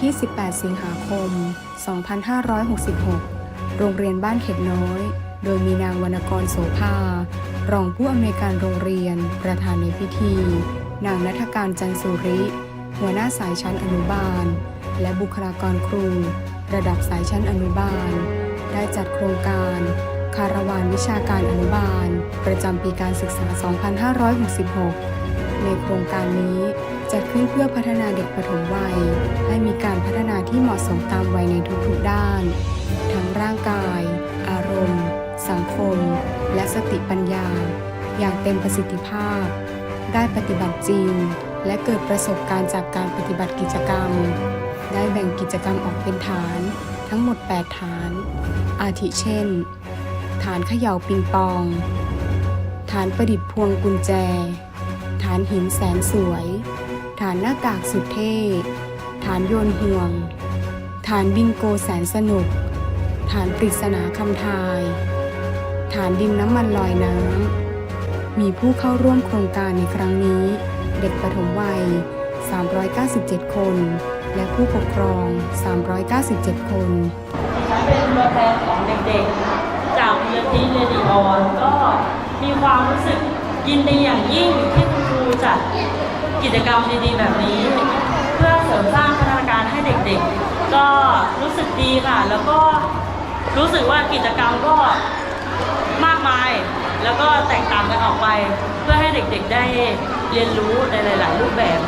ที่ 18 สิงหาคม 2566 โรงเรียนบ้านเข็ดน้อย โดยมีนางวรรณกรโสภา รองผู้อำนวยการโรงเรียน ประธานในพิธี นางนัฐการจันสุริ หัวหน้าสายชั้นอนุบาล และบุคลากรครู ระดับสายชั้นอนุบาล ได้จัดโครงการ คาราวานวิชาการอนุบาล ประจำปีการศึกษา 2566 ในโครงการนี้ จัดขึ้นเพื่อพัฒนาเด็กปฐมวัยให้มีการพัฒนาที่เหมาะสมตามวัยในทุกๆด้าน ทั้งร่างกาย อารมณ์ สังคม และสติปัญญา อย่างเต็มประสิทธิภาพ ได้ปฏิบัติจริง และเกิดประสบการณ์จากการปฏิบัติกิจกรรม ได้แบ่งกิจกรรมออกเป็นฐาน ทั้งหมด 8 ฐาน อาทิเช่น ฐานเขย่าปิงปอง ฐานประดิษฐ์พวงกุญแจ ฐานหินแสนสวย ฐานหน้ากากสุดเท่ ฐานโยนห่วง ฐานบิงโกแสนสนุก ฐานปริศนาคำทาย ฐานดินน้ำมันลอยน้ำ มีผู้เข้าร่วมโครงการในครั้งนี้ เด็กปฐมวัย 397 คน และผู้ปกครอง 397 คนฉันเป็นตัวแทนของเด็กๆ จากมูลนิธิเรดิออนก็มีความรู้สึกยินดีอย่างยิ่งที่คุณครูจัด กิจกรรมดีๆ แบบนี้ เพื่อเสริมสร้างพัฒนาการให้เด็กๆ ก็รู้สึกดีค่ะ แล้วก็รู้สึกว่ากิจกรรมก็มากมาย แล้วก็แตกต่างกันออกไป เพื่อให้เด็กๆได้เรียนรู้ในหลาย ๆ รูปแบบ